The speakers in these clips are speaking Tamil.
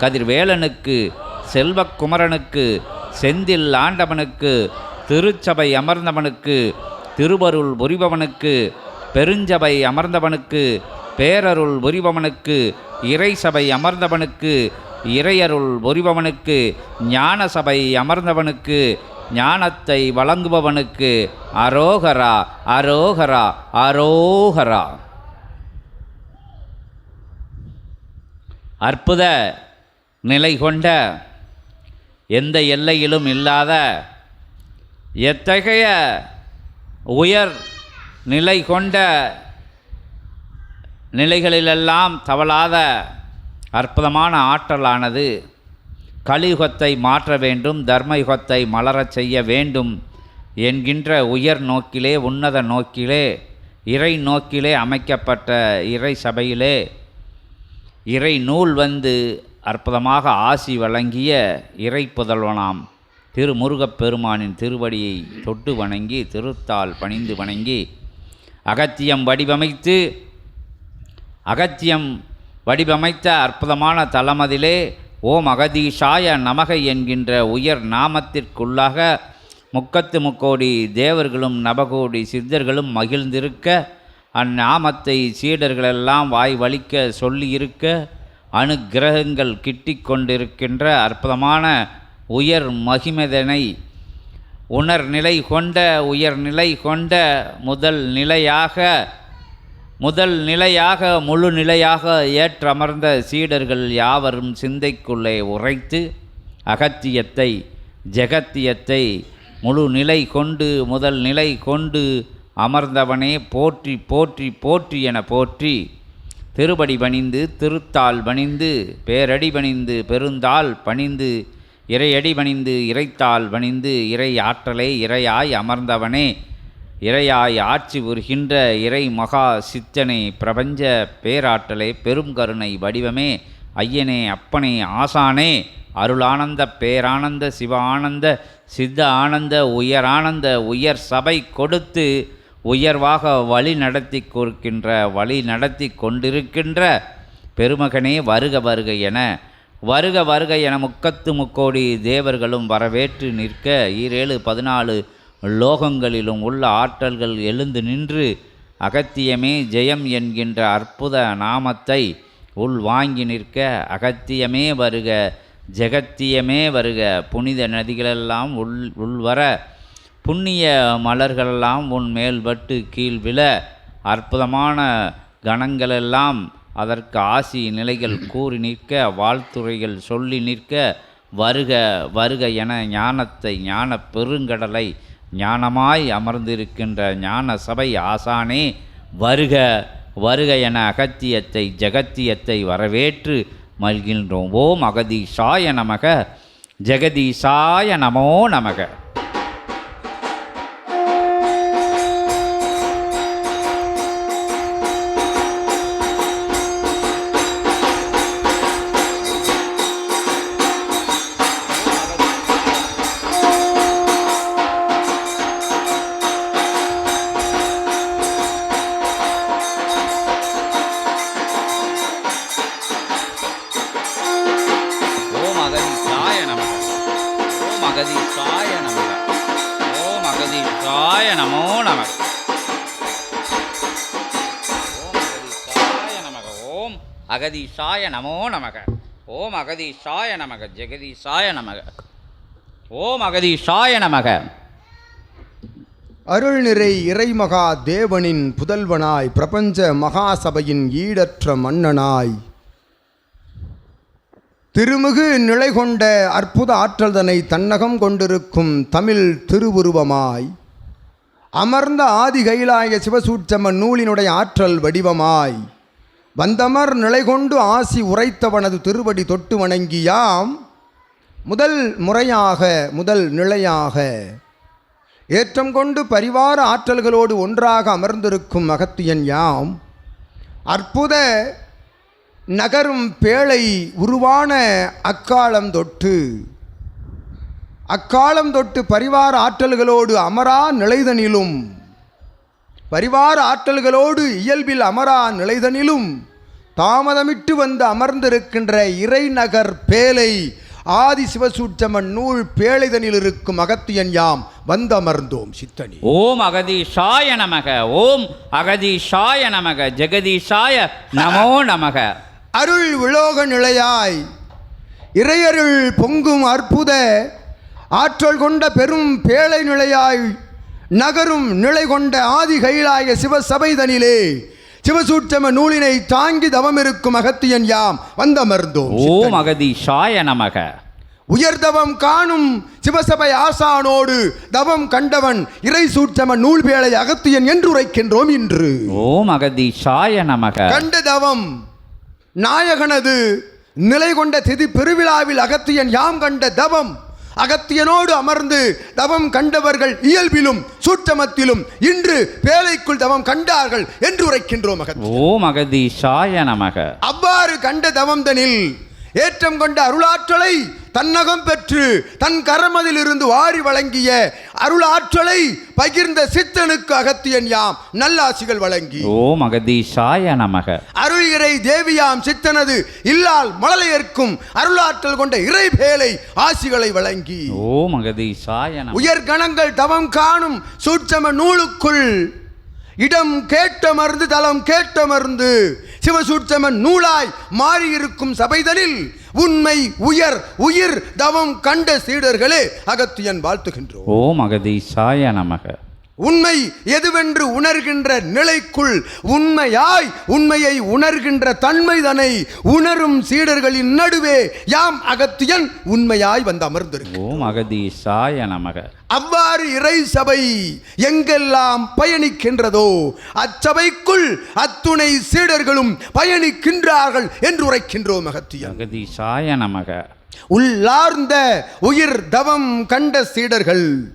கதிர்வேலனுக்கு செல்வக்குமரனுக்கு செந்தில் ஆண்டவனுக்கு திருச்சபை அமர்ந்தவனுக்கு திருவருள் புரிபவனுக்கு பெருஞ்சபை அமர்ந்தவனுக்கு பேரருள் புரிபவனுக்கு இறைசபை அமர்ந்தவனுக்கு இறையருள் புரிபவனுக்கு ஞான சபை அமர்ந்தவனுக்கு ஞானத்தை வழங்குபவனுக்கு அரோகரா அரோகரா அரோகரா. அற்புத நிலை கொண்ட எந்த எல்லையிலும் இல்லாத எத்தகைய உயர் நிலை கொண்ட நிலைகளிலெல்லாம் தவளாத அற்புதமான ஆற்றலானது கலியுகத்தை மாற்ற வேண்டும் தர்மயுகத்தை மலரச் செய்ய வேண்டும் என்கின்ற உயர் நோக்கிலே உன்னத நோக்கிலே இறை நோக்கிலே அமைக்கப்பட்ட இறை சபையிலே இறை நூல் வந்து அற்புதமாக ஆசி வழங்கிய இறை புதல்வனாம் திருமுருகப் பெருமானின் திருவடியை தொட்டு வணங்கி திருத்தால் பணிந்து வணங்கி அகத்தியம் வடிவமைத்து அகத்தியம் வடிவமைத்த அற்புதமான தலமதிலே ஓம் அகதீஷாய நமக என்கின்ற உயர் நாமத்திற்குள்ளாக முக்கத்து முக்கோடி தேவர்களும் நபகோடி சித்தர்களும் மகிழ்ந்திருக்க அந்நாமத்தை சீடர்களெல்லாம் வாய் வலிக்க சொல்லியிருக்க அனுக்கிரகங்கள் கிட்டி கொண்டிருக்கின்ற அற்புதமான உயர் மகிமதனை உணர்நிலை கொண்ட உயர்நிலை கொண்ட முதல் நிலையாக முதல் நிலையாக முழு நிலையாக ஏற்றமர்ந்த சீடர்கள் யாவரும் சிந்தைக்குள்ளே உரைத்து அகத்தியத்தை ஜெகத்தியத்தை முழு நிலை கொண்டு முதல் நிலை கொண்டு அமர்ந்தவனே போற்றி போற்றி போற்றி என போற்றி. திருபடி பணிந்து திருத்தால் பணிந்து பேரடி பணிந்து பெருந்தாள் பணிந்து இறையடி பணிந்து இறைத்தால் பணிந்து இறை ஆற்றலை இறையாய் அமர்ந்தவனே. இறையாய் ஆட்சி புரிகின்ற இறை மகா சித்தனை பிரபஞ்ச பேராற்றலே பெரும் கருணை வடிவமே. ஐயனே அப்பனே ஆசானே அருளானந்த பேரானந்த சிவ ஆனந்த சித்த ஆனந்த உயரானந்த உயர் சபை கொடுத்து உயர்வாக வழி நடத்தி கொடுக்கின்ற வழி நடத்தி கொண்டிருக்கின்ற பெருமகனே வருக வருக என வருக வருக என முக்கத்து முக்கோடி தேவர்களும் வரவேற்று நிற்க ஈரேழு பதினாலு லோகங்களிலும் உள்ள ஆற்றல்கள் எழுந்து நின்று அகத்தியமே ஜெயம் என்கின்ற அற்புத நாமத்தை உள் வாங்கி நிற்க அகத்தியமே வருக ஜெகத்தியமே வருக புனித நதிகளெல்லாம் உள் உள்வர புண்ணிய மலர்களெல்லாம் உன் மேல்பட்டு கீழ் விழ. அற்புதமான கணங்களெல்லாம் அதற்கு ஆசி நிலைகள் கூறி நிற்க வாழ்த்துறைகள் சொல்லி நிற்க வருக வருக என ஞானத்தை ஞான பெருங்கடலை ஞானமாய் அமர்ந்திருக்கின்ற ஞான சபை ஆசானே வருக வருக என அகத்தியத்தை ஜெகத்தியத்தை வரவேற்று மல்கின்றோம் ஓம் அகதீஷாய நமக ஜெகதீஷாய நமோ நமக. அகதீஷாய நமக. ஓம் அகதீஷாய நமோ நமக. ஓம் அகதீஷாய நமக. ஓம் அகதீஷாய நமோ நமக. ஓம் அகதீஷாய நமக. ஜெகதீஷாய நமக. ஓம் அகதீஷாய நமக. அருள்நிறை இறைமகா தேவனின் புதல்வனாய் பிரபஞ்ச மகாசபையின் ஈடற்ற மன்னனாய். திருமிகு நிலை கொண்ட அற்புத ஆற்றல்தனை தன்னகம் கொண்டிருக்கும் தமிழ் திருவுருவமாய். அமர்ந்த ஆதி கைலாய சிவசூட்சம நூலினுடைய ஆற்றல் வடிவமாய். வந்தமர் நிலை கொண்டு ஆசி உரைத்தவனது திருவடி தொட்டு வணங்கியாம். முதல் முறையாக முதல் நிலையாக. ஏற்றம் கொண்டு பரிவார ஆற்றல்களோடு ஒன்றாக அமர்ந்திருக்கும் அகத்தியன் யாம். அற்புத நகரும் பேழை உருவான அக்காலம் தொட்டு. அக்காலம் தொட்டு பரிவார ஆற்றல்களோடு அமரா நிலைதனிலும். பரிவார ஆற்றல்களோடு இயல்பில் அமரா நிலைதனிலும். தாமதமிட்டு வந்து அமர்ந்திருக்கின்ற இறைநகர் பேலை ஆதி சிவசூட்சமன் நூல் பேழைதனில் இருக்கும் அகத்தியன் யாம் வந்தமர்ந்தோம் சித்தனி. ஓம் அகதீஷாய நமக ஓம் அகதீஷாய நமக ஜெகதீஷாய நமோ நமக. அருள் விலோக நிலையாய் இறையருள் பொங்கும் அற்புத ஆற்றல் கொண்ட பெரும் பேழை நிலையாய் நகரும் நிலை கொண்ட ஆதி கைலாய சிவசபைதனிலே சிவசூட்சம நூலினை தாங்கி தவமிருக்கும் அகத்தியன் யாம் வந்தமர்ந்தோம் ஓம் அகதீஷாய நமக. உயர்தவம் காணும் சிவசபை ஆசானோடு தவம் கண்டவன் இறை சூட்சம நூல் பேழை அகத்தியன் என்று உரைக்கின்றோம் இன்று. ஓம் அகதீஷாய நமக. கண்ட தவம் நாயகனது நிலை கொண்ட திதி பெருவிழாவில் அகத்தியன் யாம் கண்ட தவம் அகத்தியனோடு அமர்ந்து தவம் கண்டவர்கள் இயல்பிலும் சூட்சமத்திலும் இன்று வேலைக்குள் தவம் கண்டார்கள் என்று உரைக்கின்றோம் ஓம் அகதீஷாய நமக. அவ்வாறு கண்ட தவம்தனில் ஏற்றம் கொண்ட அருளாற்றலை தன்னகம் பெற்று தன் கரமதில் இருந்து வாரி வழங்கிய அருளாற்றலை பகிர்ந்த சித்தனுக்கு அகத்தியன் யாம் நல்லாசிகள் வழங்கி. ஓம் அகதீஷாய நமக. அருள் இறை தேவியாம் சித்தனது இல்லால் மழலையர்க்கும் அருளாற்றல் கொண்ட இறை பேலை ஆசிகளை வழங்கி. ஓம் அகதீஷாய நமக. உயர் கணங்கள் தவம் காணும் சூட்சம நூலுக்குள் இடம் கேட்ட மருந்து தலம் கேட்ட மருந்து. சிவசூட்சமன் நூலாய் மாறியிருக்கும் சபைதலில் உண்மை உயர் உயிர் தவம் கண்ட சீடர்களே அகத்தியன் வாழ்த்துகின்றோம். ஓம் அகதீசாய நமக. உண்மை எதுவென்று உணர்கின்ற நிலைக்குள் உண்மையாய் உண்மையை உணர்கின்ற தன்மைதனை உணரும் சீடர்களின் நடுவே யாம் அகத்தியன் உண்மையாய் வந்து அமர்ந்திருக்கிறோம் ஓம் நமக. அவ்வாறு இறை சபை எங்கெல்லாம் பயணிக்கின்றதோ அச்சபைக்குள் அத்துணை சீடர்களும் பயணிக்கின்றார்கள் என்று உரைக்கின்றோம் அகத்தியன். அகதீஷாய நமக. உள்ளார்ந்த உயிர் தவம் கண்ட சீடர்கள்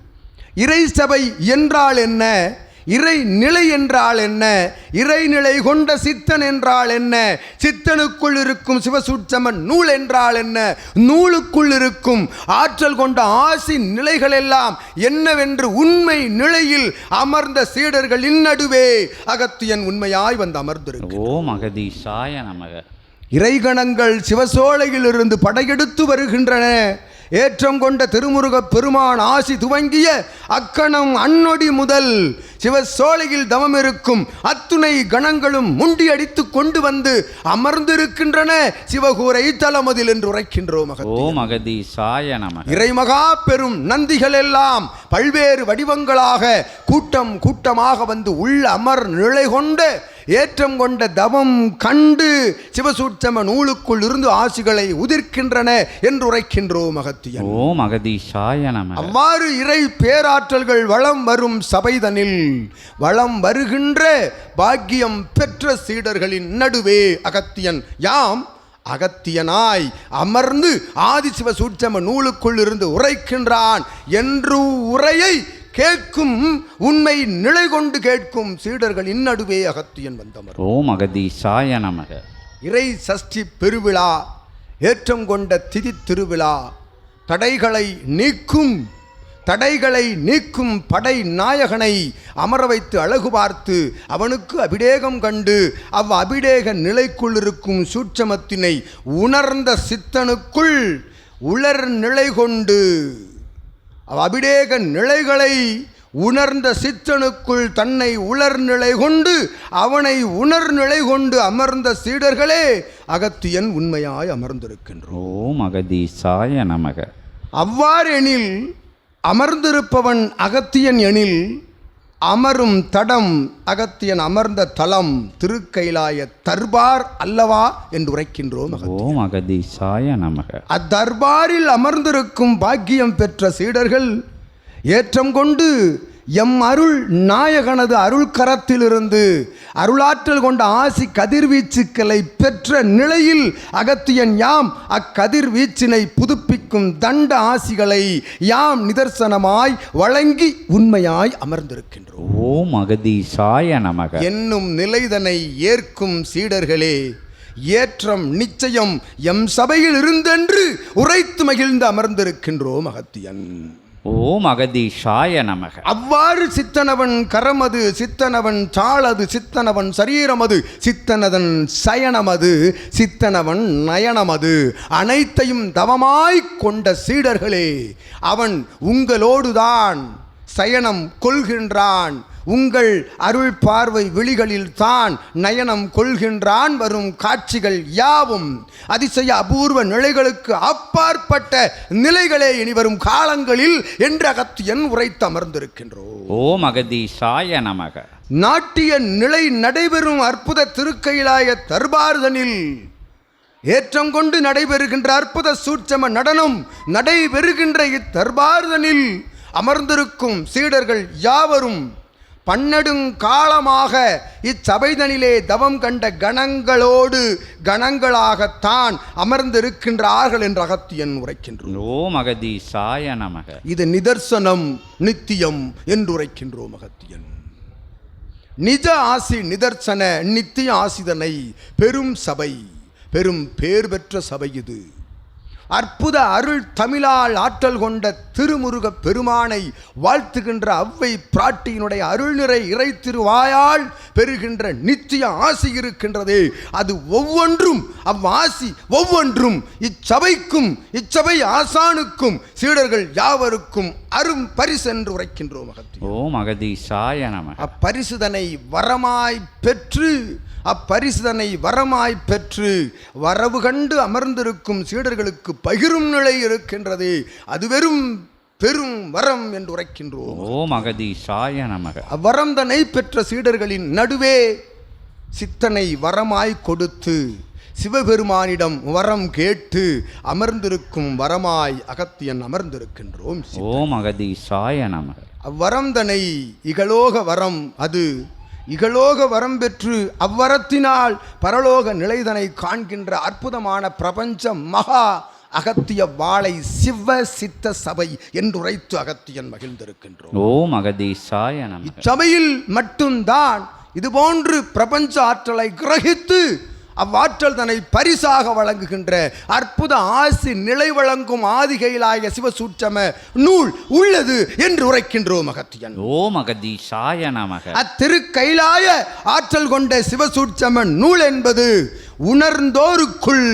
இறை சபை என்றால் என்ன? இறை நிலை என்றால் என்ன? இறைநிலை கொண்ட சித்தன் என்றால் என்ன? சித்தனுக்குள் இருக்கும் சிவசூட்சமன் நூல் என்றால் என்ன? நூலுக்குள் இருக்கும் ஆற்றல் கொண்ட ஆசி நிலைகள் எல்லாம் என்னவென்று உண்மை நிலையில் அமர்ந்த சீடர்களின் நடுவே அகத்தியன் உண்மையாய் வந்து அமர்ந்திருக்கு ஓம் அகதீஷாய நமக. இறைகணங்கள் சிவசோலையிலிருந்து படையெடுத்து வருகின்றன. ஏற்றம் கொண்ட திருமுருகப் பெருமான் ஆசி துவங்கிய அக்கணம் அன்னொடி முதல் சிவசோலையில் தவமிருக்கும் அத்துணை கணங்களும் முண்டியடித்து கொண்டு வந்து அமர்ந்திருக்கின்றன. சிவகூரை தலமதில் என்று உரைக்கின்றோம் இறைமகா பெரும் நந்திகள் எல்லாம் பல்வேறு வடிவங்களாக கூட்டம் கூட்டமாக வந்து உள்ள அமர் நிலை கொண்ட ஏற்றம் கொண்ட தவம் கண்டு சிவசூட்சம நூலுக்குள் இருந்து ஆசிகளை உதிர்க்கின்றன என்று உரைக்கின்றோம் அகத்தியன் ஓம் அகதீஷாய அவ்வாறு இறை பேராற்றல்கள் வளம் வரும் சபைதனில் வளம் வருகின்ற பாக்கியம் பெற்ற சீடர்களின் நடுவே அகத்தியன். யாம்? அகத்தியனாய் அமர்ந்து ஆதிசிவ சூட்சம நூலுக்குள் இருந்து உரைக்கின்றான். என்று உரையை கேட்கும் உண்மை நிலை கொண்டு கேட்கும் சீடர்களின் நடுவே அகத்தியன் வந்தமர். ஓம் அகதீஷாய நமக. இறை சஷ்டி பெருவிழா ஏற்றம் கொண்ட திதி திருவிழா தடைகளை நீக்கும் தடைகளை நீக்கும் படை நாயகனை அமர வைத்து அழகு பார்த்து அவனுக்கு அபிடேகம் கண்டு அவ் அபிடேக நிலைக்குள் இருக்கும் சூட்சமத்தினை உணர்ந்த சித்தனுக்குள் உலர் நிலை கொண்டு அவ் அபிடேக நிலைகளை உணர்ந்த சித்தனுக்குள் தன்னை உலர் நிலை கொண்டு அவனை உணர் நிலை கொண்டு அமர்ந்த சீடர்களே அகத்தியன் உண்மையாய் அமர்ந்திருக்கின்றோம். ஓம் அகதீஷாய நமக. அவ்வாறெனில் அமர்ந்திருப்பவன் அகத்தியன் எனில் அமரும் தடம் அகத்தியன் அமர்ந்த தலம் திருக்கைலாய தர்பார் அல்லவா என்று உரைக்கின்றோம். ஓம் அகதீஷாய நமக அத்தர்பாரில் அமர்ந்திருக்கும் பாக்கியம் பெற்ற சீடர்கள் ஏற்றம் கொண்டு எம் அருள் நாயகனது அருள் கரத்திலிருந்து அருளாற்றல் கொண்ட ஆசி கதிர்வீச்சுக்களை பெற்ற நிலையில் அகத்தியன் யாம் அக்கதிர்வீச்சினை புதுப்பிக்கும் தண்ட ஆசிகளை யாம் நிதர்சனமாய் வழங்கி உண்மையாய் அமர்ந்திருக்கின்றோம். ஓம் அகதீஷாய நமக. என்னும் நிலைதனை ஏற்கும் சீடர்களே ஏற்றம் நிச்சயம் எம் சபையில் இருந்தென்று உரைத்து மகிழ்ந்து அமர்ந்திருக்கின்றோம் அகத்தியன். ஓம் அகதீஷாய நமக. அவ்வாறு சித்தனவன் கரமது சித்தனவன் சாளது சித்தனவன் சரீரமது சித்தனதன் சயனமது சித்தனவன் நயனமது. அனைத்தையும் தவமாய்க் கொண்ட சீடர்களே அவன் உங்களோடுதான் சயனம் கொள்கின்றான். உங்கள் அருள் பார்வை விழிகளில் தான் நயனம் கொள்கின்றான் வரும் காட்சிகள் யாவும். அதிசய அபூர்வ நிலைகளுக்கு அப்பாற்பட்ட நிலைகளே இனி வரும் காலங்களில் என்ற அகத்தியன் உரைத்து அமர்ந்திருக்கின்றோம். ஓம் அகதீஷாய நமக. நாட்டிய நிலை நடைபெறும் அற்புத திருக்கையிலாய தர்பார்தனில் ஏற்றம் கொண்டு நடைபெறுகின்ற அற்புத சூட்சம நடனம் நடைபெறுகின்ற இத்தர்பார்தனில் அமர்ந்திருக்கும் சீடர்கள் யாவரும் பன்னெடுங்காலமாக இச்சபைதனிலே தவம் கண்ட கணங்களோடு கணங்களாகத்தான் அமர்ந்திருக்கின்றார்கள் என்ற அகத்தியன் உரைக்கின்றோம் ஓம் அகதீஷாய நமக. இது நிதர்சனம் நித்தியம் என்று உரைக்கின்றோம் அகத்தியன். நிஜ ஆசி நிதர்சன நித்திய ஆசிதனை பெரும் சபை பெரும் பேர் பெற்ற சபை இது. அற்புத அருள் தமிழால் ஆற்றல் கொண்ட திருமுருகப் பெருமானை வாழ்த்துகின்ற அவ்வை பிராட்டியினுடைய அருள்நிறை இறை திருவாயால் பெறுகின்ற நித்திய ஆசி இருக்கின்றதே. அது ஒவ்வொன்றும் அவ்வாசி ஒவ்வொன்றும் இச்சபைக்கும் இச்சபை ஆசானுக்கும் சீடர்கள் யாவருக்கும் அரும் பரிசென்று உரைக்கின்றோம் அகத்தி ஓம் அகதீஷாய நமக அப்பரிசுதனை வரமாய் பெற்று அப்பரிசுதனை வரமாய் பெற்று வரவு கண்டு அமர்ந்திருக்கும் சீடர்களுக்கு பகிரும் நிலை இருக்கின்றது. அது வெறும் பெரும் வரம் என்று உரைக்கின்றோம். ஓம் அகதீஷாய நமக. அவ்வரம் தன்னை பெற்ற சீடர்களின் நடுவே சித்தனை வரமாய் கொடுத்து சிவபெருமானிடம் வரம் கேட்டு அமர்ந்திருக்கும் வரமாய் அகத்தியன் அமர்ந்திருக்கின்றோம். ஓம் அகதீஷாய நமக. அவ்வரம் தனை இகலோக வரம் அது இகலோக வரம் பெற்று அவ்வரத்தினால் பரலோக நிலைதனை காண்கின்ற அற்புதமான பிரபஞ்ச மகா அகத்திய வாளை சிவ சித்த சபை என்றுரைத்து அகத்தியன் மகிழ்ந்திருக்கின்றோம். ஓம் அகதீஷாய நமக. இச்சபையில் மட்டும்தான் இதுபோன்று பிரபஞ்ச ஆற்றலை கிரகித்து அவ்வாற்றல் தன்னை பரிசாக வழங்குகின்ற அற்புத ஆசி நிலை வழங்கும் ஆதிகையிலாய சிவசூட்சம நூல் உள்ளது என்று உரைக்கின்றோம் அகத்தியன் ஓம் அகதீஷாய நமக. அத்திருக்கைலாய ஆற்றல் கொண்ட சிவசூட்சம நூல் என்பது உணர்ந்தோருக்குள்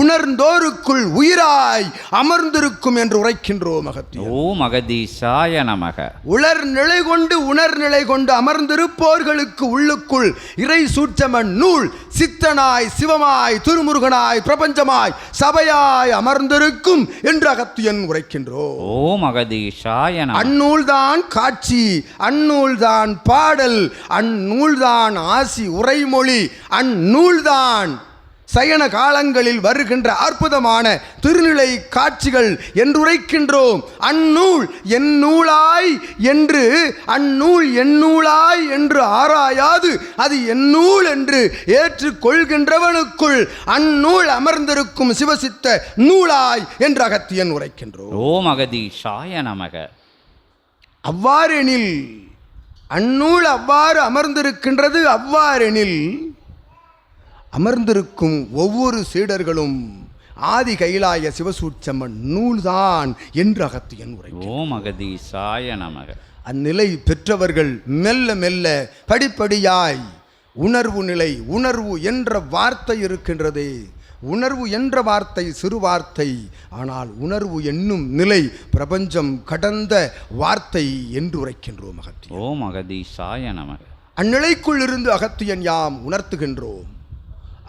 உணர்ந்தோருக்குள் உயிராய் அமர்ந்திருக்கும் என்று உரைக்கின்றோம் அகத்தியன் ஓம் அகதீஷாய நமக. உலர் நிலை கொண்டு உணர் நிலை கொண்டு அமர்ந்திருப்போர்களுக்கு உள்ளுக்குள் இறை சூட்சம நூல் சித்தனாய் சிவமாய் திருமுருகனாய் பிரபஞ்சமாய் சபையாய் அமர்ந்திருக்கும் என்று அகத்தியன் உரைக்கின்றோம் ஓம் அகதீஷாய நமக. அந்நூல்தான் காட்சி அந்நூல்தான் பாடல் அந்நூல்தான் ஆசி உரைமொழி அந்நூல்தான் சயன காலங்களில் வருகின்ற அற்புதமான திருநிலை காட்சிகள் என்றுரைக்கின்றோம். அந்நூல் என் நூலாய் என்று அந்நூல் என் நூலாய் என்று ஆராயாது அது என் நூல் என்று ஏற்றுக்கொள்கின்றவனுக்குள் அந்நூல் அமர்ந்திருக்கும் சிவசித்த நூலாய் என்று அகத்தியன் உரைக்கின்றோம். ஓம் அகதீஷாய நமக. அவ்வாறெனில் அந்நூல் அவ்வாறு அமர்ந்திருக்கின்றது அவ்வாறெனில் அமர்ந்திருக்கும் ஒவ்வொரு சீடர்களும் ஆதி கைலாய சிவசூட்சமன் நூல்தான் என்று அகத்தியன் உரை ஓம் அகதீஷாய நமக. அந்நிலை பெற்றவர்கள் மெல்ல மெல்ல படிப்படியாய் உணர்வு நிலை உணர்வு என்ற வார்த்தை இருக்கின்றதே. உணர்வு என்ற வார்த்தை சிறு வார்த்தை ஆனால் உணர்வு என்னும் நிலை பிரபஞ்சம் கடந்த வார்த்தை என்று உரைக்கின்றோம் அகத்தியன் ஓம் அகதீஷாய நமக. அந்நிலைக்குள் இருந்து அகத்தியன் யாம் உணர்த்துகின்றோம்.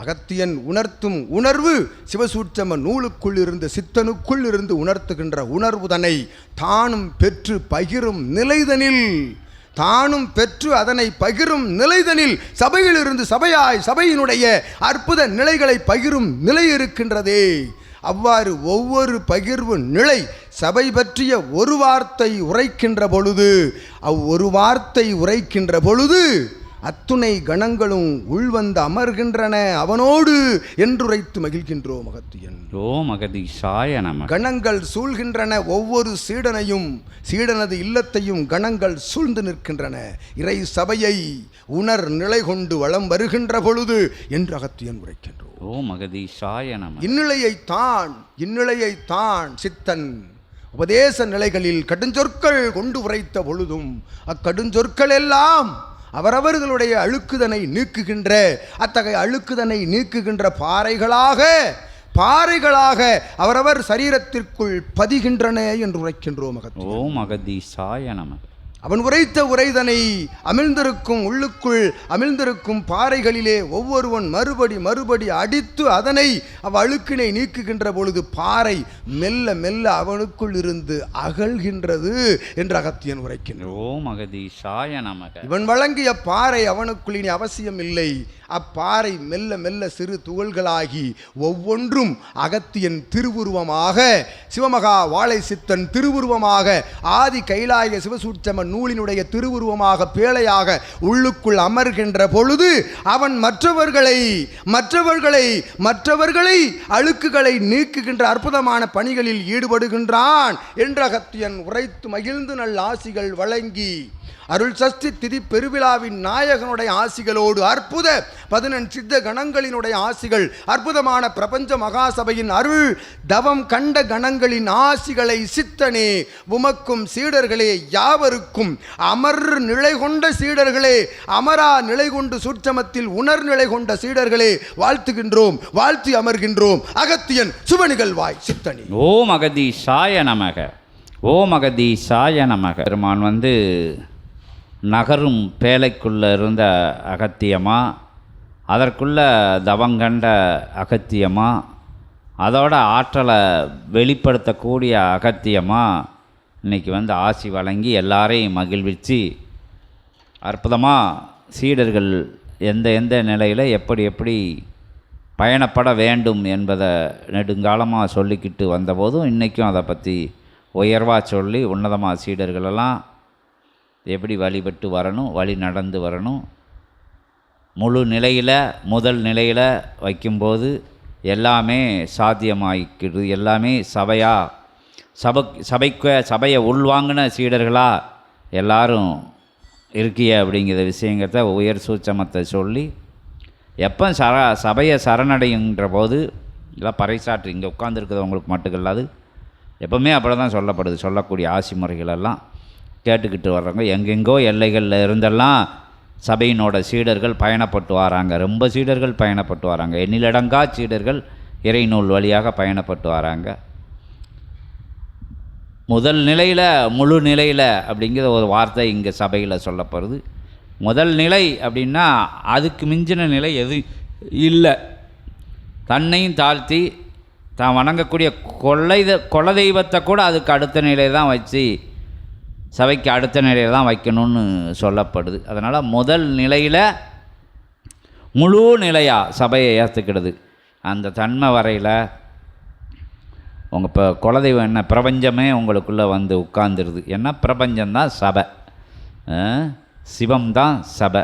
அகத்தியன் உணர்த்தும் உணர்வு சிவசூட்சம நூலுக்குள் இருந்து சித்தனுக்குள் இருந்து உணர்த்துகின்ற உணர்வுதனை தானும் பெற்று பகிரும் நிலைதனில் தானும் பெற்று அதனை பகிரும் நிலைதனில் சபையிலிருந்து சபையாய் சபையினுடைய அற்புத நிலைகளை பகிரும் நிலை இருக்கின்றதே. அவ்வாறு ஒவ்வொரு பகிர்வு நிலை சபை பற்றிய ஒரு வார்த்தை உரைக்கின்ற பொழுது அவ்வொரு வார்த்தை உரைக்கின்ற பொழுது அத்துணை கணங்களும் உள்வந்து அமர்கின்றன. அவனோடு என்றுரைத்து மகிழ்கின்றோம் அகத்தியன் ஓம் அகதீஷாய நமக கணங்கள் சூழ்கின்றன. ஒவ்வொரு சீடனையும் சீடனது இல்லத்தையும் கணங்கள் சூழ்ந்து நிற்கின்றன. இறை சபையை உணர் நிலை கொண்டு வளம் வருகின்ற பொழுது என்று அகத்தியன் உரைக்கின்றோம் ஓம் அகதீஷாய நமக இந்நிலையைத்தான் இந்நிலையைத்தான் சித்தன். உபதேச நிலைகளில் கடுஞ்சொற்கள் கொண்டு உரைத்த பொழுதும் அக்கடுஞ்சொற்கள் எல்லாம் அவரவர்களுடைய அழுக்குதனை நீக்குகின்ற அத்தகைய அழுக்குதனை நீக்குகின்ற பாறைகளாக பாறைகளாக அவரவர் சரீரத்திற்குள் பதிகின்றன என்று உரைக்கின்றோம் மகத் ஓம் அகதீசாய நமக. அவன் உரைத்த உரைதனை அமிழ்ந்திருக்கும் உள்ளுக்குள் அமிழ்ந்திருக்கும் பாறைகளிலே ஒவ்வொருவன் மறுபடி மறுபடி அடித்து அதனை அவ் அழுக்கினை நீக்குகின்ற பொழுது பாறை மெல்ல மெல்ல அவனுக்குள் இருந்து அகல்கின்றது என்று அகத்தியன் உரைக்கின்றான். இவன் வழங்கிய பாறை அவனுக்குள் இனி அவசியம் இல்லை. அப்பாறை மெல்ல மெல்ல சிறு துகள்களாகி ஒவ்வொன்றும் அகத்தியன் திருவுருவமாக சிவமகா வாழை சித்தன் திருவுருவமாக ஆதி கைலாய சிவசூட்சம நூலினுடைய திருவுருவமாக பேழையாக உள்ளுக்குள் அமர்கின்ற பொழுது அவன் மற்றவர்களை மற்றவர்களை மற்றவர்களை அழுக்குகளை நீக்குகின்ற அற்புதமான பணிகளில் ஈடுபடுகின்றான் என்ற அகத்தியன் உரைத்து மகிழ்ந்து நல் ஆசிகள் வழங்கி அருள் சஷ்டி திதி பெருவிழாவின் நாயகனுடைய ஆசிகளோடு அற்புத பதினெண் சித்த கணங்களினுடைய ஆசிகள் அற்புதமான பிரபஞ்ச மகாசபையின் அருள் தவம் கண்ட கணங்களின் ஆசிகளை சித்தனே உமக்கும் சீடர்களே யாவருக்கும். அமர் நிலை கொண்ட சீடர்களே அமரா நிலை கொண்டு சூட்சமத்தில் உணர் நிலை கொண்ட சீடர்களே வாழ்த்துகின்றோம் வாழ்த்தி அமர்கின்றோம். அகத்தியன் சுபநிகழ்வாய் சித்தனி. ஓம் அகதீசாய நமக. ஓம் அகதீசாய நமக. பெருமான் வந்து நகரும் பேலைக்குள்ளே இருந்த அகத்தியமா அதற்குள்ளே தவங்கண்ட அகத்தியமாக அதோட ஆற்றலை வெளிப்படுத்தக்கூடிய அகத்தியமாக இன்னைக்கு வந்து ஆசி வழங்கி எல்லாரையும் மகிழ்விச்சு அற்புதமாக சீடர்கள் எந்த எந்த நிலையில் எப்படி எப்படி பயணப்பட வேண்டும் என்பதை நெடுங்காலமாக சொல்லிக்கிட்டு வந்தபோதும் இன்றைக்கும் அதை பற்றி உயர்வாக சொல்லி உன்னதமாக சீடர்களெல்லாம் எப்படி வழிபட்டு வரணும் வழி நடந்து வரணும் முழு நிலையில் முதல் நிலையில் வைக்கும்போது எல்லாமே சாத்தியமாகிக்கிது எல்லாமே சபையாக சபை சபைக்கு சபையை உள்வாங்கின சீடர்களாக எல்லாரும் இருக்கிய அப்படிங்கிற விஷயங்கிறத உயர் சூட்சமத்தை சொல்லி எப்போ சர சபையை சரணடைகின்ற போது இதெல்லாம் பறைசாற்று இங்கே உட்காந்துருக்கிறவங்களுக்கு மட்டும் இல்லாது எப்பவுமே அப்படி தான் சொல்லப்படுது சொல்லக்கூடிய ஆசி முறைகளெல்லாம் கேட்டுக்கிட்டு வர்றவங்க எங்கெங்கோ எல்லைகளில் இருந்தெல்லாம் சபையினோட சீடர்கள் பயணப்பட்டு வராங்க. ரொம்ப சீடர்கள் பயணப்பட்டு வராங்க. எண்ணிலடங்கா சீடர்கள் இறைநூல் வழியாக பயணப்பட்டு வராங்க. முதல் நிலையில் முழு நிலையில் அப்படிங்கிற ஒரு வார்த்தை இங்கே சபையில் சொல்லப்படுது. முதல் நிலை அப்படின்னா அதுக்கு மிஞ்சின நிலை எது? இல்லை. தன்னையும் தாழ்த்தி தான் வணங்கக்கூடிய கொள்ளை குலதெய்வத்தை கூட அதுக்கு அடுத்த நிலை தான் வச்சு சபைக்கு அடுத்த நிலையில் தான் வைக்கணும்னு சொல்லப்படுது. அதனால் முதல் நிலையில் முழு நிலையாக சபையை ஏற்றுக்கிடுது அந்த தன்மை வரையில் உங்கள் இப்போ குலதெய்வம் என்ன? பிரபஞ்சமே உங்களுக்குள்ளே வந்து உட்காந்துருது ஏன்னா பிரபஞ்சம்தான் சபை. சிவம் தான் சபை.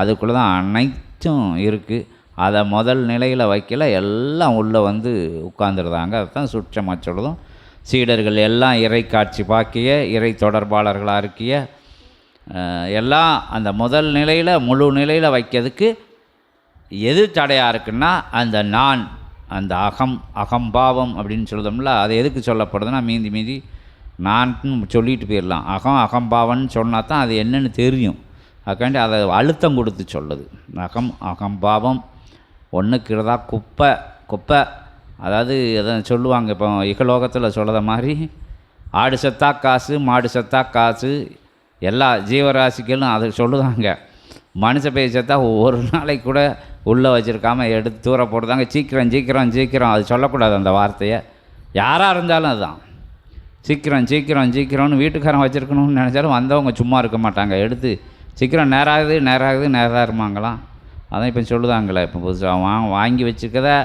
அதுக்குள்ளே தான் அனைத்தும் இருக்குது அதை முதல் நிலையில் வைக்கல எல்லாம் உள்ளே வந்து உட்காந்துருந்தாங்க அதுதான் சுற்றமாக சொல்லுதும் சீடர்கள் எல்லாம் இறை காட்சி பாக்கிய இறை தொடர்பாளர்களாக இருக்கிய எல்லாம் அந்த முதல் நிலையில் முழு நிலையில் வைக்கிறதுக்கு எது தடையாக இருக்குன்னா அந்த நான் அந்த அகம் அகம்பாவம் அப்படின்னு சொல்லுதோம்ல அது எதுக்கு சொல்லப்படுதுன்னா மீதி மீதி நான் சொல்லிட்டு போயிடலாம். அகம் அகம்பாவம்னு சொன்னால் தான் அது என்னன்னு தெரியும். அதுக்காண்டி அதை அழுத்தம் கொடுத்து சொல்லுது. அகம் அகம்பாவம் ஒன்றுக்கிறதா குப்பை குப்பை அதாவது எதை சொல்லுவாங்க இப்போ இகலோகத்தில் சொல்கிற மாதிரி ஆடு செத்தா காசு மாடு செத்தா காசு எல்லா ஜீவராசிகளும் அதை சொல்லுதாங்க மனுஷ பேர் செத்தா ஒரு நாளைக்கு கூட உள்ளே வச்சுருக்காம எடுத்து தூர போடுதாங்க. சீக்கிரம் சீக்கிரம் சீக்கிரம். அது சொல்லக்கூடாது அந்த வார்த்தையை. யாராக இருந்தாலும் அதுதான் சீக்கிரம் சீக்கிரம் சீக்கிரம்னு வீட்டுக்காரன் வச்சுருக்கணும்னு நினச்சாலும் வந்தவங்க சும்மா இருக்க மாட்டாங்க. எடுத்து சீக்கிரம் நேராகுது நேராகுது நேராக இருமாங்களாம் அதான் இப்போ சொல்லுதாங்களே இப்போ புதுசாக வா வாங்கி வச்சுருக்கதை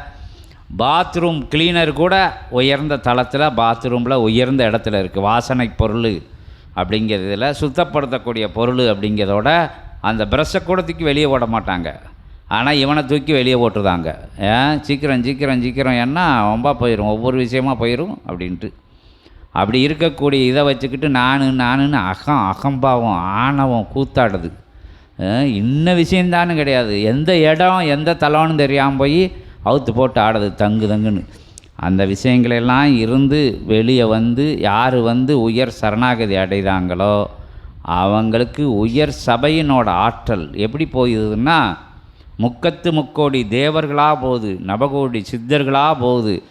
பாத்ரூம் கிளீனர் கூட உயர்ந்த தளத்தில் பாத்ரூமில் உயர்ந்த இடத்துல இருக்குது வாசனை பொருள் அப்படிங்கிறதுல சுத்தப்படுத்தக்கூடிய பொருள் அப்படிங்கிறதோட அந்த ப்ரெஷ்ஷை கூட தூக்கி வெளியே ஓட மாட்டாங்க. ஆனால் இவனை தூக்கி வெளியே போட்டுருதாங்க. ஏன்? சீக்கிரம் சீக்கிரம் சீக்கிரம் ஏன்னா ரொம்ப போயிடும் ஒவ்வொரு விஷயமா போயிடும் அப்படின்ட்டு. அப்படி இருக்கக்கூடிய இதை வச்சுக்கிட்டு நான் நானுன்னு அகம் அகம்பாவம் ஆணவம் கூத்தாடுது. இன்ன விஷயந்தான்னு கிடையாது. எந்த இடம் எந்த தலம்னு தெரியாமல் போய் அவுத்து போட்டு ஆடுது தங்கு தங்குன்னு. அந்த விஷயங்களெல்லாம் இருந்து வெளியே வந்து யார் வந்து உயர் சரணாகதி அடைகிறாங்களோ அவங்களுக்கு உயர் சபையினோட ஆற்றல் எப்படி போயிடுதுன்னா முக்கத்து முக்கோடி தேவர்களாக போகுது நவகோடி சித்தர்களாக போகுது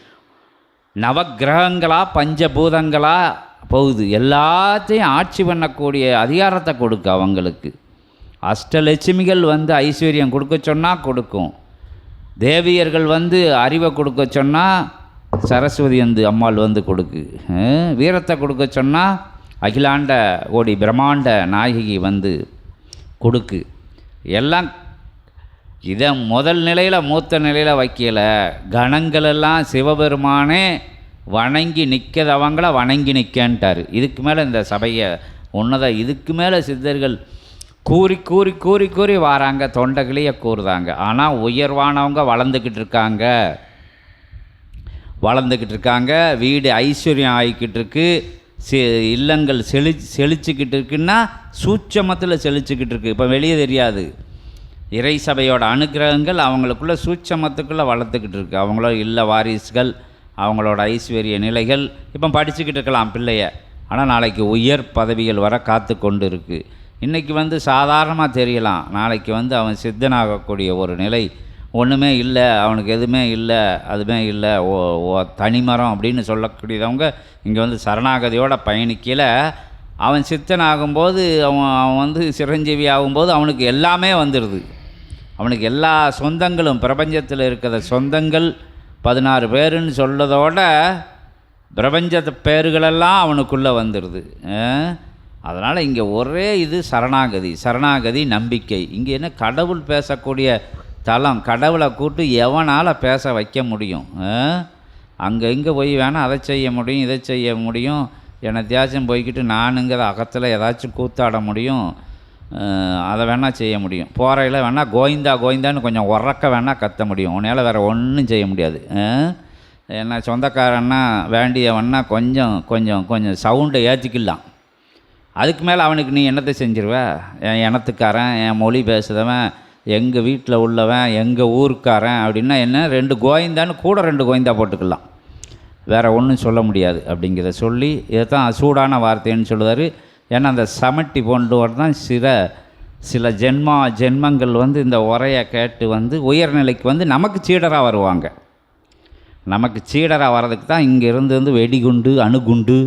நவகிரகங்களாக பஞ்சபூதங்களாக போகுது. எல்லாத்தையும் ஆட்சி பண்ணக்கூடிய அதிகாரத்தை கொடுக்கு அவங்களுக்கு. அஷ்டலட்சுமிகள் வந்து ஐஸ்வர்யம் கொடுக்க சொன்னால் கொடுக்கும். தேவியர்கள் வந்து அறிவை கொடுக்க சொன்னால் சரஸ்வதி வந்து அம்மாள் வந்து கொடுக்கு. வீரத்தை கொடுக்க சொன்னால் அகிலாண்ட ஓடி பிரம்மாண்ட நாயகி வந்து கொடுக்கு. எல்லாம் இதை முதல் நிலையில் மூத்த நிலையில் வைக்கல. கணங்களெல்லாம் சிவபெருமானே வணங்கி நிற்கிறவங்கள வணங்கி நிற்கன்ட்டார் இதுக்கு மேலே இந்த சபையை உன்னத இதுக்கு மேலே சித்தர்கள் கூறி கூறி கூறி கூறி வாராங்க. தொண்டைகளையே கூறுதாங்க. ஆனால் உயர்வானவங்க வளர்ந்துக்கிட்டு இருக்காங்க. வளர்ந்துக்கிட்டு இருக்காங்க. வீடு ஐஸ்வர்யம் ஆகிக்கிட்டு இருக்கு. செ இல்லங்கள் செழி செழிச்சுக்கிட்டு இருக்குன்னா சூட்சமத்தில் செழிச்சுக்கிட்டு இருக்கு. இப்போ வெளியே தெரியாது. இறை சபையோட அனுக்கிரகங்கள் அவங்களுக்குள்ள சூட்சமத்துக்குள்ளே வளர்த்துக்கிட்டு இருக்கு. அவங்களோட இல்ல வாரிசுகள் அவங்களோட ஐஸ்வர்ய நிலைகள். இப்போ படிச்சுக்கிட்டு இருக்கலாம் பிள்ளைய. ஆனால் நாளைக்கு உயர் பதவிகள் வர காத்து கொண்டு இருக்குது இன்றைக்கி வந்து சாதாரணமாக தெரியலாம். நாளைக்கு வந்து அவன் சித்தனாகக்கூடிய ஒரு நிலை ஒன்றுமே இல்லை அவனுக்கு எதுவுமே இல்லை அதுவுமே இல்லை ஓ ஓ தனிமரம் அப்படின்னு சொல்லக்கூடியவங்க இங்கே வந்து சரணாகதியோட பயணிக்கல. அவன் சித்தன் ஆகும்போது அவன் அவன் வந்து சிரஞ்சீவி ஆகும்போது அவனுக்கு எல்லாமே வந்துடுது அவனுக்கு எல்லா சொந்தங்களும் பிரபஞ்சத்தில் இருக்கிற சொந்தங்கள் பதினாறு பேருன்னு சொல்றதோட பிரபஞ்சத்து பேர்களெல்லாம் அவனுக்குள்ளே வந்துடுது அதனால் இங்கே ஒரே இது சரணாகதி சரணாகதி நம்பிக்கை. இங்கே என்ன கடவுள் பேசக்கூடிய தலம் கடவுளை கூட்டு எவனால் பேச வைக்க முடியும்? அங்கே இங்கே போய் வேணால் அதை செய்ய முடியும் இதை செய்ய முடியும். என்னத்தையாச்சும் போய்க்கிட்டு நானுங்கிற அகத்தில் ஏதாச்சும் கூத்தாட முடியும். அதை வேணால் செய்ய முடியும். போறையில் வேணால் கோவிந்தா கோவிந்தான்னு கொஞ்சம் உறக்க வேணால் கத்த முடியும். உன்னால் வேறு ஒன்றும் செய்ய முடியாது. என்ன சொந்தக்காரன்னா வேண்டியவன்னா கொஞ்சம் கொஞ்சம் கொஞ்சம் சவுண்டை ஏற்றிக்கலாம் அதுக்கு மேலே அவனுக்கு நீ என்னத்தை செஞ்சிருவ? என் இனத்துக்காரன் என் மொழி பேசுகிறவன் எங்கள் வீட்டில் உள்ளவன் எங்கள் ஊருக்காரன் அப்படின்னா என்ன? ரெண்டு கோயந்தான்னு கூட ரெண்டு கோயந்தா போட்டுக்கலாம். வேறு ஒன்றும் சொல்ல முடியாது அப்படிங்கிறத சொல்லி இதுதான் சூடான வார்த்தைன்னு சொல்லுவார். ஏன்னா அந்த சமட்டி போன்றவர் தான் சில சில ஜென்மா ஜென்மங்கள் வந்து இந்த உரையை கேட்டு வந்து உயர்நிலைக்கு வந்து நமக்கு சீடராக வருவாங்க. நமக்கு சீடராக வர்றதுக்கு தான் இங்கே இருந்து வந்து வெடிகுண்டு அணுகுண்டு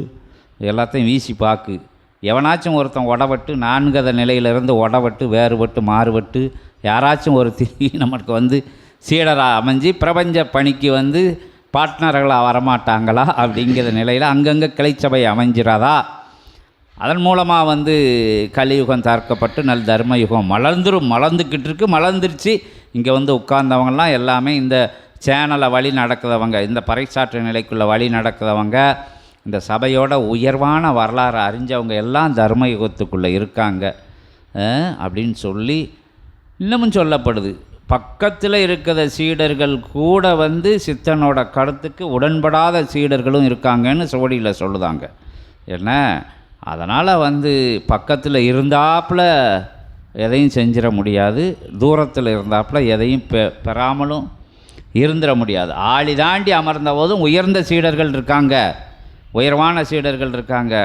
எல்லாத்தையும் வீசி பார்க்கு எவனாச்சும் ஒருத்தன் உடபட்டு நான்கத நிலையிலிருந்து உடவட்டு வேறுபட்டு மாறுபட்டு யாராச்சும் ஒரு திரும்பி நமக்கு வந்து சீடராக அமைஞ்சு பிரபஞ்ச பணிக்கு வந்து பார்ட்னர்களாக வரமாட்டாங்களா அப்படிங்கிற நிலையில் அங்கங்கே கிளைச்சபை அமைஞ்சிராதா? அதன் மூலமாக வந்து கலியுகம் தற்கப்பட்டு நல் தர்ம யுகம் மலர்ந்துரும் மலர்ந்துக்கிட்டு இருக்கு மலர்ந்துருச்சு. இங்கே வந்து உட்கார்ந்தவங்கலாம் எல்லாமே இந்த சேனலை வழி நடக்கிறவங்க இந்த பறைசாற்று நிலைக்குள்ள வழி நடக்கிறவங்க இந்த சபையோட உயர்வான வரலாறு அறிஞ்சவங்க எல்லாம் தர்ம யுகத்துக்குள்ளே இருக்காங்க அப்படின்னு சொல்லி இன்னமும் சொல்லப்படுது. பக்கத்தில் இருக்கிற சீடர்கள் கூட வந்து சித்தனோட கருத்துக்கு உடன்படாத சீடர்களும் இருக்காங்கன்னு சோடியில் சொல்லுதாங்க. என்ன? அதனால் வந்து பக்கத்தில் இருந்தாப்புல எதையும் செஞ்சிட முடியாது. தூரத்தில் இருந்தாப்புல எதையும் பெ பெறாமலும் இருந்துட முடியாது. ஆளி தாண்டி அமர்ந்த போதும் உயர்ந்த சீடர்கள் இருக்காங்க. உயர்வான சீடர்கள் இருக்காங்க.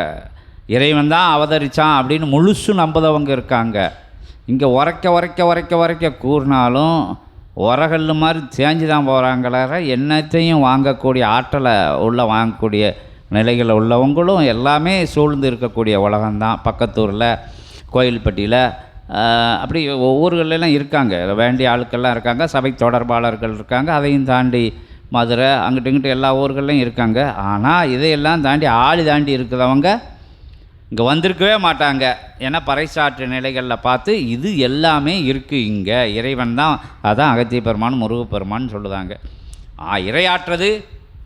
இறைவன் தான் அவதரிச்சான் அப்படின்னு முழுசு நம்புதவங்க இருக்காங்க. இங்கே உரைக்க உரைக்க உரைக்க உரைக்க கூறினாலும் உரகல் மாதிரி தேஞ்சு தான் போகிறாங்களார என்னத்தையும் வாங்கக்கூடிய ஆற்றலை உள்ள வாங்கக்கூடிய நிலைகளில் உள்ளவங்களும் எல்லாமே சூழ்ந்து இருக்கக்கூடிய உலகம்தான் பக்கத்தூரில் கோயில்பட்டியில். அப்படி ஊர்களெல்லாம் இருக்காங்க. வேண்டிய ஆட்கள்லாம் இருக்காங்க சபை தொடர்பாளர்கள் இருக்காங்க அதையும் தாண்டி மதுரை அங்கிட்டு இங்கிட்டு எல்லா ஊர்கள்லையும் இருக்காங்க. ஆனால் இதையெல்லாம் தாண்டி ஆளி தாண்டி இருக்கிறவங்க இங்கே வந்திருக்கவே மாட்டாங்க. ஏன்னா பறைசாற்று நிலைகளில் பார்த்து இது எல்லாமே இருக்குது இங்கே. இறைவன் தான் அதான் அகத்திய பெருமான் முருகப்பெருமான்னு சொல்லுதாங்க. ஆ இறையாற்றது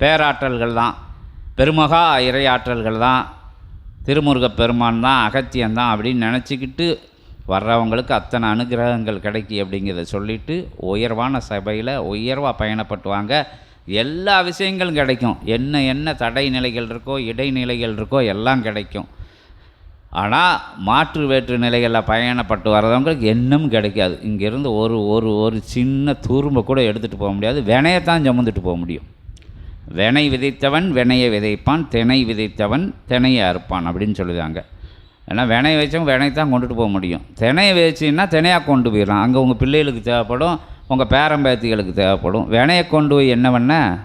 பேராற்றல்கள் தான். பெருமகா இறையாற்றல்கள் தான். திருமுருகப் பெருமான் தான் அகத்தியன் தான் அப்படின்னு நினச்சிக்கிட்டு வர்றவங்களுக்கு அத்தனை அனுகிரகங்கள் கிடைக்கி அப்படிங்கிறத சொல்லிவிட்டு உயர்வான சபையில் உயர்வாக பயணப்பட்டு வாங்க எல்லா விஷயங்களும் கிடைக்கும். என்ன என்ன தடை நிலைகள் இருக்கோ இடைநிலைகள் இருக்கோ எல்லாம் கிடைக்கும். ஆனால் மாற்று வேற்று நிலைகளில் பயணப்பட்டு வர்றவங்களுக்கு என்னும் கிடைக்காது. இங்கேருந்து ஒரு ஒரு ஒரு சின்ன தூர்மை கூட எடுத்துகிட்டு போக முடியாது. வினையத்தான் சுமந்துட்டு போக முடியும். வினை விதைத்தவன் வினையை விதைப்பான் திணை விதைத்தவன் திணையை அறுப்பான் அப்படின்னு சொல்லுதாங்க. ஏன்னா வினை வச்சவங்க வினை தான் கொண்டுட்டு போக முடியும். திணையை வச்சுன்னா திணையாக கொண்டு போயிடலாம். அங்கே உங்கள் பிள்ளைகளுக்கு தேவைப்படும் உங்கள் பேரம்பேத்திகளுக்கு தேவைப்படும். வினையை கொண்டு போய் என்ன பண்ண?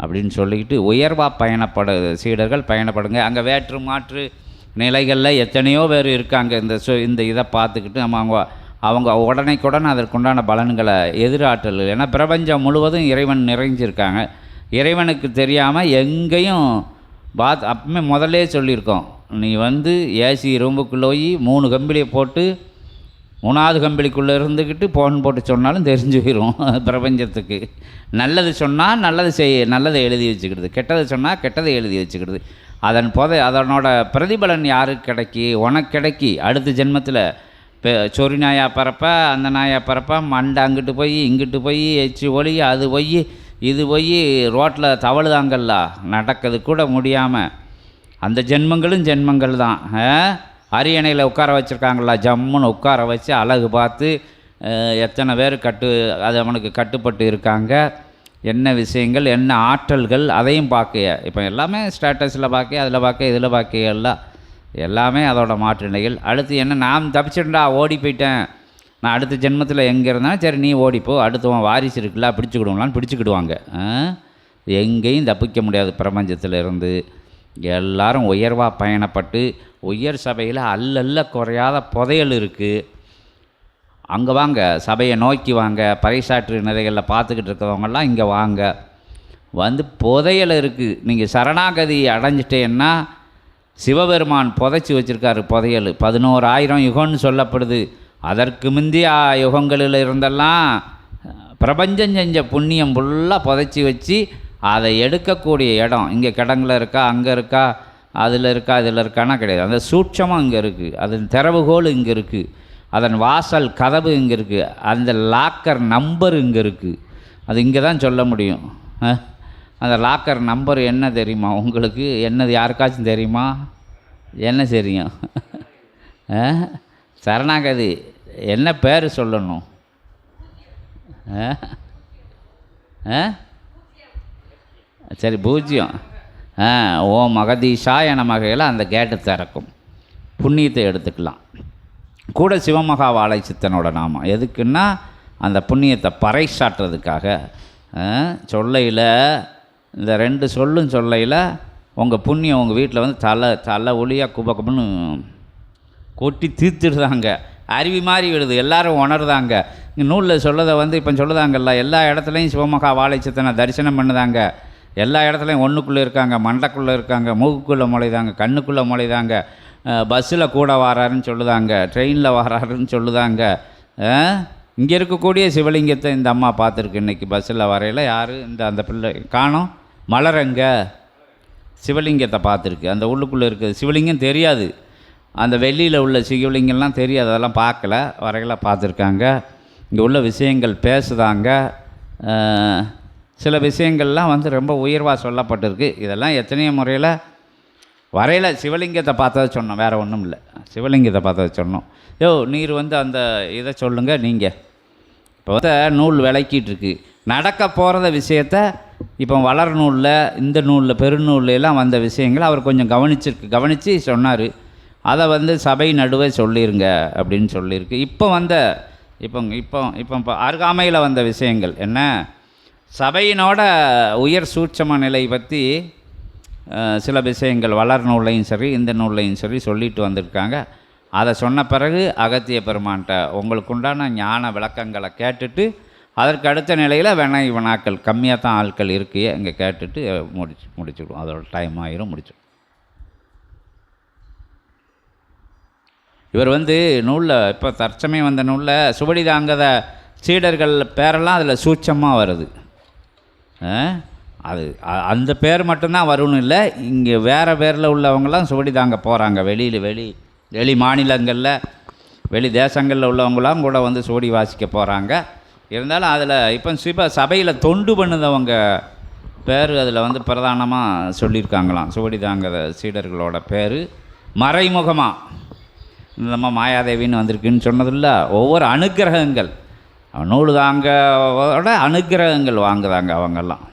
அப்படின்னு சொல்லிக்கிட்டு உயர்வாக பயணப்பட சீடர்கள் பயணப்படுங்க. அங்கே வேற்று மாற்று நிலைகளில் எத்தனையோ பேர் இருக்காங்க. இந்த சு இந்த இதை பார்த்துக்கிட்டு நம்ம அவங்க அவங்க உடனைக்குடன் அதற்குண்டான பலன்களை எதிராற்றல். ஏன்னா பிரபஞ்சம் முழுவதும் இறைவன் நிறைஞ்சிருக்காங்க. இறைவனுக்கு தெரியாமல் எங்கேயும் பாத் அப்பவுமே முதல்லே சொல்லியிருக்கோம். நீ வந்து ஏசி ரூமுக்குள்ளே போய் மூணு கம்பிலியை போட்டு மூணாவது கம்பளிக்குள்ளே இருந்துக்கிட்டு ஃபோன் போட்டு சொன்னாலும் தெரிஞ்சு போயிடும் பிரபஞ்சத்துக்கு. நல்லது சொன்னால் நல்லது செய் நல்லதை எழுதி வச்சுக்கிடுது கெட்டது சொன்னால் கெட்டதை எழுதி வச்சுக்கிடுது அதன் போதை அதனோட பிரதிபலன் யாருக்கு கிடைக்கி? உனக்கு கிடைக்கி. அடுத்த ஜென்மத்தில் இப்போ சொறி நாயாக பறப்ப அந்த நாயாக பறப்ப மண்டை அங்கிட்டு போய் இங்கிட்டு போய் எச்சு ஒளி அது போய் இது போய் ரோட்டில் தவழுதாங்கல்ல. நடக்கிறது கூட முடியாமல் அந்த ஜென்மங்களும் ஜென்மங்கள் தான். அரியணையில் உட்கார வச்சுருக்காங்களா ஜம்முன்னு உட்கார வச்சு அழகு பார்த்து எத்தனை பேர் கட்டு அது அவனுக்கு கட்டுப்பட்டு இருக்காங்க. என்ன விஷயங்கள் என்ன ஆற்றல்கள் அதையும் பார்க்க இப்போ எல்லாமே ஸ்டேட்டஸில் பார்க்க அதில் பார்க்க இதில் பார்க்க எல்லாம் எல்லாமே அதோட மாற்று நிலைகள் அடுத்து என்ன நான் தப்பிச்சிட்டா ஓடி போயிட்டேன். நான் அடுத்த ஜென்மத்தில் எங்கே இருந்தாலும் சரி நீ ஓடிப்போ அடுத்தவன் வாரிசு இருக்குல்ல பிடிச்சிக்கிடுவாங்களான்னு பிடிச்சிக்கிடுவாங்க. எங்கேயும் தப்பிக்க முடியாது பிரபஞ்சத்தில் இருந்து எல்லாரும் உயர்வாக பயணப்பட்டு உயர் சபையில் அல்லல்ல குறையாத புதையல் இருக்குது அங்கே வாங்க சபையை நோக்கி வாங்க பறைசாற்று நிலைகளில் பார்த்துக்கிட்டு இருக்கிறவங்கெல்லாம் இங்கே வாங்க. வந்து புதையல் இருக்குது நீங்கள் சரணாகதி அடைஞ்சிட்டேன்னா சிவபெருமான் புதைச்சி வச்சுருக்காரு புதையல். பதினோராயிரம் யுகம்னு சொல்லப்படுது. அதற்கு முந்தைய யுகங்களில் இருந்தெல்லாம் பிரபஞ்சம் செஞ்ச புண்ணியம் ஃபுல்லாக புதைச்சி வச்சு அதை எடுக்கக்கூடிய இடம் இங்கே கிடங்கில் இருக்கா அங்கே இருக்கா அதில் இருக்கா இதில் இருக்கானா கிடையாது. அந்த சூட்சமும் இங்கே இருக்குது அதன் திறவுகோல் இங்கே இருக்குது அதன் வாசல் கதவு இங்கே இருக்குது அந்த லாக்கர் நம்பர் இங்கே இருக்குது அது இங்கே தான் சொல்ல முடியும். அந்த லாக்கர் நம்பர் என்ன தெரியுமா உங்களுக்கு? என்னது யாருக்காச்சும் தெரியுமா? என்ன தெரியும்? சரணாகதி என்ன பேர் சொல்லணும்? ஆ? சரி பூஜ்யம் ஆ ஓ மகதீஷாய நமகையில் அந்த கேட்டு திறக்கும். புண்ணியத்தை எடுத்துக்கலாம். கூட சிவமகா வாழை சித்தனோட நாமம். எதுக்குன்னா அந்த புண்ணியத்தை பறைசாட்டுறதுக்காக சொல்லையில் இந்த ரெண்டு சொல்லும் சொல்லையில் உங்கள் புண்ணியம் உங்கள் வீட்டில் வந்து தலை தலை ஒளியாக குபகுபுன்னு கொட்டி தீர்த்துடுதாங்க அருவி மாதிரி விடுது. எல்லாரும் உணர்தாங்க இங்கே நூலில் சொல்லதை வந்து இப்போ சொல்லுதாங்கல்ல எல்லா இடத்துலையும் சிவமகா வாழைச்சத்தனை தரிசனம் பண்ணுதாங்க. எல்லா இடத்துலையும் ஒன்றுக்குள்ளே இருக்காங்க மண்டைக்குள்ளே இருக்காங்க மூக்குக்குள்ளே முளைதாங்க கண்ணுக்குள்ளே முளைதாங்க பஸ்ஸில் கூட வராருன்னு சொல்லுதாங்க ட்ரெயினில் வராருன்னு சொல்லுதாங்க இங்கே இருக்கக்கூடிய சிவலிங்கத்தை இந்த அம்மா பார்த்துருக்கு இன்றைக்கி பஸ்ஸில் வரையில். யார்? இந்த அந்த பிள்ளை. காணும். மலரங்க. சிவலிங்கத்தை பார்த்துருக்கு. அந்த உள்ளுக்குள்ளே இருக்குது. சிவலிங்கம் தெரியாது. அந்த வெளியில் உள்ள சிவலிங்கம்லாம் தெரியாது. அதெல்லாம் பார்க்கல. வரையில பார்த்துருக்காங்க. இங்கே உள்ள விஷயங்கள் பேசுதாங்க. சில விஷயங்கள்லாம் வந்து ரொம்ப உயர்வாக சொல்லப்பட்டிருக்கு. இதெல்லாம் எத்தனையோ முறையில் வரையில். சிவலிங்கத்தை பார்த்ததை சொன்னோம். வேறு ஒன்றும் இல்லை. சிவலிங்கத்தை பார்த்ததை சொன்னோம். யோ நீர் வந்து அந்த இதை சொல்லுங்கள் நீங்கள் இப்போ வந்து நூல் விளக்கிட்டுருக்கு நடக்க போகிறத விஷயத்த இப்போ வளர் நூலில் இந்த நூலில் பெருநூல்லாம் வந்த விஷயங்களை அவர் கொஞ்சம் கவனிச்சிருக்கு. கவனித்து சொன்னார். அதை வந்து சபை நடுவே சொல்லிருங்க அப்படின்னு சொல்லியிருக்கு இப்போ வந்த இப்போ இப்போ இப்போ அருகாமையில் வந்த விஷயங்கள் என்ன? சபையினோட உயர் சூட்சம நிலை பற்றி சில விஷயங்கள் வளர் நூல்லையும் சரி இந்த நூல்லையும் சரி சொல்லிட்டு வந்திருக்காங்க. அதை சொன்ன பிறகு அகத்திய பெருமான்கிட்ட உங்களுக்கு உண்டான ஞான விளக்கங்களை கேட்டுட்டு அதற்கு அடுத்த நிலையில் வேணா வினாக்கள் கம்மியாக தான் ஆட்கள் இருக்கையே இங்கே கேட்டுட்டு முடிச்சு முடிச்சுடுவோம். அதோட டைம் ஆயிரும் முடிச்சிடும் இவர் வந்து நூலில் இப்போ தற்சமயம் வந்த நூலில் சுவடிதாங்கத சீடர்கள் பேரெல்லாம் அதில் சூட்சமாக வருது. அது அந்த பேர் மட்டும்தான் வரும்னு இல்லை. இங்கே வேறு பேரில் உள்ளவங்களாம் சுவடி தாங்க போகிறாங்க வெளியில் வெளி வெளி மாநிலங்களில் வெளி தேசங்களில் உள்ளவங்களாம் கூட வந்து சுவடி வாசிக்க போகிறாங்க இருந்தாலும் அதில் இப்போ சிப சபையில் தொண்டு பண்ணுதவங்க பேர் அதில் வந்து பிரதானமாக சொல்லியிருக்காங்களாம். சுவடி தாங்க சீடர்களோட பேர் மறைமுகமாக நம்ம மாயாதேவின்னு வந்திருக்குன்னு சொன்னதில்ல ஒவ்வொரு அனுக்கிரகங்கள். நூல் தாங்க அனுக்கிரகங்கள் வாங்குதாங்க அவங்கெல்லாம்.